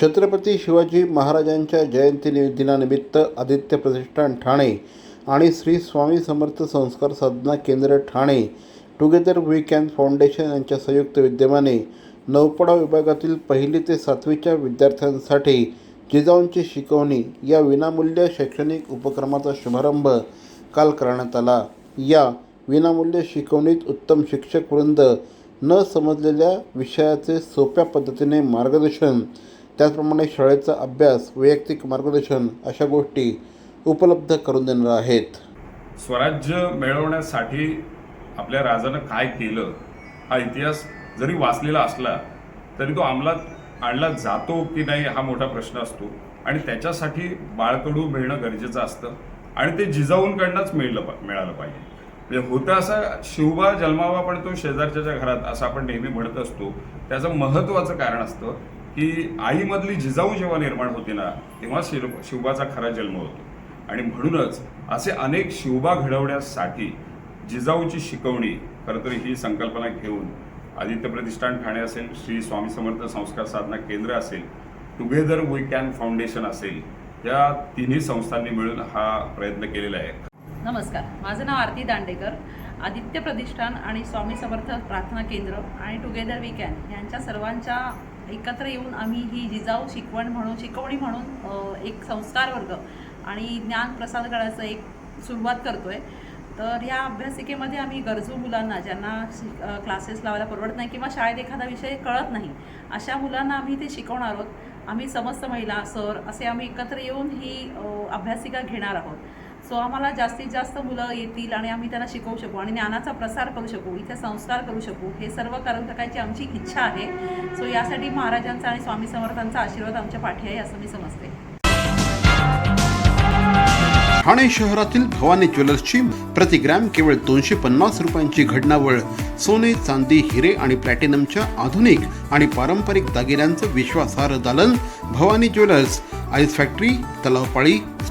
छत्रपती शिवाजी महाराजांच्या जयंती दिनानिमित्त आदित्य प्रतिष्ठान ठाणे आणि Shri Swami Samarth Sanskar Sadhana Kendra Thane Together We Can Foundation यांच्या संयुक्त विद्यमाने नौपाडा विभागातील पहिली ते सातवीच्या विद्यार्थ्यांसाठी जिजाऊंची शिकवणी या विनामूल्य शैक्षणिक उपक्रमाचा शुभारंभ काल करण्यात आला. या विनामूल्य शिकवणीत उत्तम शिक्षक वृंद न समजलेल्या विषयाचे सोप्या पद्धतीने मार्गदर्शन त्याचप्रमाणे शाळेचा अभ्यास वैयक्तिक मार्गदर्शन अशा गोष्टी उपलब्ध करून देणार आहेत. स्वराज्य मिळवण्यासाठी आपल्या राजानं काय केलं? हा इतिहास जरी वाचलेला असला तरी तो अंमलात आणला जातो की नाही हा मोठा प्रश्न असतो. आणि त्याच्यासाठी बाळकडू मिळणं गरजेचं असतं. आणि ते जिजाऊंकडनंच मिळलं पा- मिळालं पाहिजे. म्हणजे होतं असं शिवबा जन्मावा पण तो शेजारच्या घरात असं आपण नेहमी म्हणत असतो. त्याचं महत्त्वाचं कारण असतं की आईमधली जिजाऊ जेव्हा निर्माण होते ना तेव्हा शिव शिवबाचा खरा जन्म होतो. आणि म्हणूनच असे अनेक शिवबा घडवण्यासाठी जिजाऊची शिकवणी खरं तर ही संकल्पना घेऊन आदित्य प्रतिष्ठान ठाणे असेल श्री स्वामी समर्थ संस्कार साधना केंद्र असेल टुगेदर वी कॅन फाउंडेशन असेल या तिन्ही संस्थांनी मिळून हा प्रयत्न केलेला आहे. नमस्कार. माझं नाव आरती दांडेकर. आदित्य प्रतिष्ठान आणि स्वामी समर्थ प्रार्थना केंद्र आणि टुगेदर वी कॅन यांच्या सर्वांच्या एकत्र येऊन आम्ही ही जिजाऊ शिकवण म्हणून शिकवणी म्हणून एक संस्कार वर्ग आणि ज्ञान प्रसार करायचं एक सुरुवात करतो आहे तर ह्या अभ्यासिकेमध्ये आम्ही गरजू मुलांना ज्यांना शिक क्लासेस लावायला परवडत नाही किंवा शाळेत एखादा विषय कळत नाही अशा मुलांना आम्ही ते शिकवणार आहोत. आम्ही समस्त महिला सर असे आम्ही एकत्र येऊन ही अभ्यासिका घेणार आहोत. सो आम्हाला जास्तीत जास्त मुलं येतील आणि आम्ही त्यांना शिकवू शकू आणि ज्ञानाचा प्रसार करू शकू इथे संस्कार करू शकू हे सर्व करून टाकायची आमची इच्छा आहे. सो यासाठी महाराजांचा आणि स्वामी समर्थांचा आशीर्वाद आमच्या पाठी आहे असं मी समजते. ठाणे शहरातील भवानी ज्वेलर्सची प्रति ग्रॅम केवळ दोनशे पन्नास रुपयांची घडणावळ सोने चांदी हिरे आणि प्लॅटिनमच्या आधुनिक आणि पारंपरिक दागिन्यांचं विश्वासार्ह दालन Bhavani jewellers ice factory Talavpali